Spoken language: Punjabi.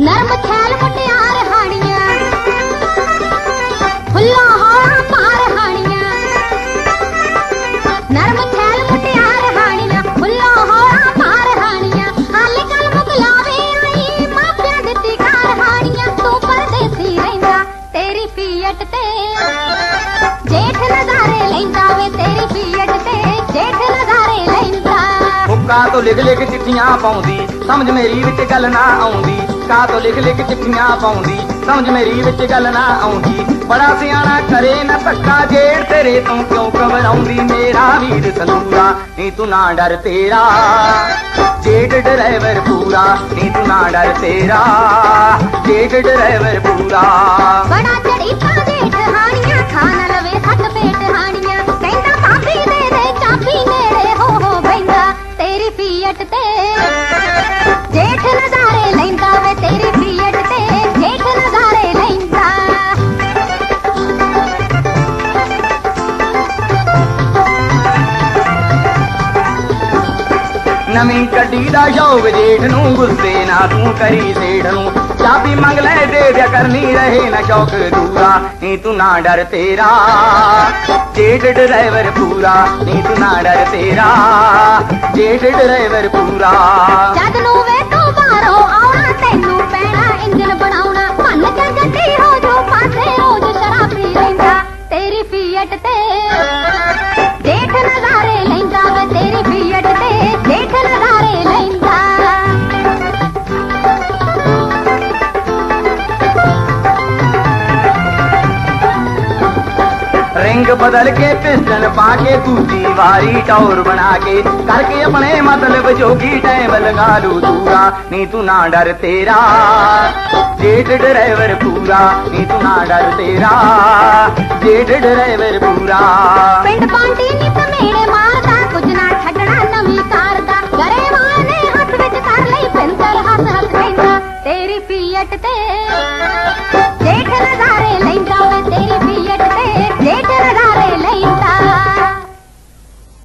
ਨਰਮ ਖੈਲ ਮੁਟਿਆਰ ਹਾਣੀਆਂ। ਫੁੱਲਾਂ ਹੋਣਾ ਮਾਰ ਹਾਣੀਆਂ। ਨਰਮ ਖੈਲ ਮੁਟਿਆਰ ਹਾਣੀਆਂ, ਫੁੱਲਾਂ ਹੋਣਾ ਮਾਰ ਹਾਣੀਆਂ। ਹਾਲੇ ਕੱਲ ਮੁਗਲਾਵੇ ਆਈ, ਮਾਪਿਆਂ ਦਿੱਤੀ ਘਰ ਹਾਣੀਆਂ। ਤੂੰ ਪਰਦੇਸੀ ਰਹਿੰਦਾ, ਤੇਰੀ ਪੀਅਟ ਤੇ ਜੇਠ ਨਜ਼ਾਰੇ ਲੈਂਦਾ। ਤੋਂ ਲਿਖ ਲਿਖ ਚਿੱਠੀਆਂ ਪਾਉਂਦੀ, ਸਮਝ ਮੇਰੀ ਵਿੱਚ ਗੱਲ ਨਾ ਆਉਂਦੀ। ਕਾ ਤੋਂ ਲਿਖ ਲਿਖ ਚਿੱਠੀਆਂ ਪਾਉਂਦੀ, ਸਮਝ ਮੇਰੀ ਵਿੱਚ ਗੱਲ ਨਾ ਆਉਂਦੀ। ਬੜਾ ਸਿਆਣਾ ਕਰੇ ਨਾ ਧੱਕਾ ਜੇੜ ਤੇਰੇ ਤੋਂ ਕਿਉਂ ਘਬਰਾਉਂਦੀ? ਮੇਰਾ ਵੀਰ ਸੰਦੂਰਾ ਨੀ ਤੂੰ ਨਾ ਡਰ ਤੇਰਾ। ਜੇੜ ਡਰਾਈਵਰ ਪੂਰਾ, ਨੀ ਤੂੰ ਨਾ ਡਰ ਤੇਰਾ। ਜੇੜ ਡਰਾਈਵਰ ਪੂਰਾ। ਬੜਾ ਚੜੀ ਪਾ ਤੇਰੀ ਤੇ। ਜੇਠ ਨਜ਼ਾਰੇ ਲੈਂਦਾ ਵੇ ਤੇਰੀ ਪੀਅਟ ਤੇ। ਜੇਠ ਨਜ਼ਾਰੇ ਲੈਂਦਾ। ਨਵੀਂ ਕੱਢੀ ਦਾ ਸ਼ੌਕ ਜੇਠ ਨੂੰ ਗੁੱਸੇ ਨਾ ਤੂੰ ਕਰੀ ਸੇਠ ਨੂੰ। ਚਾਬੀ ਮੰਗ ਲੈ ਦੇ ਦਿਆ ਕਰਨੀ ਰਹੇ ਨਾ ਸ਼ੌਕ ਦੂਰਾ ਨੀ ਤੂੰ ਨਾ ਡਰ ਤੇਰਾ ਜੇਠ ਡਰਾਈਵਰ ਪੂਰਾ ਨੀ ਤੂੰ ਨਾ ਡਰ ਤੇਰਾ ਜੇਠ ਡਰਾਈਵਰ ਪੂਰਾ ਰੰਗ ਬਦਲ ਕੇ ਪਿਸਟਨ ਪਾ ਕੇ ਦੂਜੀ ਵਾਰੀ ਟੌਰ ਬਣਾ ਕੇ ਕਰਕੇ ਆਪਣੇ ਮਤਲਬ ਜੋਗੀ ਟਾਈਮ ਲਗਾ ਲੂ ਦੂਰਾ। ਨੀ ਤੂੰ ਨਾ ਡਰ ਤੇਰਾ। ਜੇਠ ਡਰਾਈਵਰ ਪੂਰਾ, ਨੀ ਤੂੰ ਨਾ ਡਰ ਤੇਰਾ। ਜੇਠ ਡਰਾਈਵਰ ਪੂਰਾ। ਪਿੰਡ ਪਾਂਟੀ ਨੀ ਤਮੇੜੇ ਮਾਰਦਾ ਕੁਝ ਨਾ ਛੱਡਣਾ ਨਵੀਂ ਕਾਰ ਦਾ। ਗਰੇ ਮਾਨੇ ਹੱਥ ਵਿੱਚ ਕਰ ਲਈ ਪੈਂਤਰ ਹੱਥ ਹੱਥ ਕਹਿੰਦਾ ਤੇਰੀ ਫੀਟ ਤੇ। ਜੇਠ ਨਜ਼ਾਰੇ ਲੈਂਦਾ ਮੈਂ, ਤੇਰੀ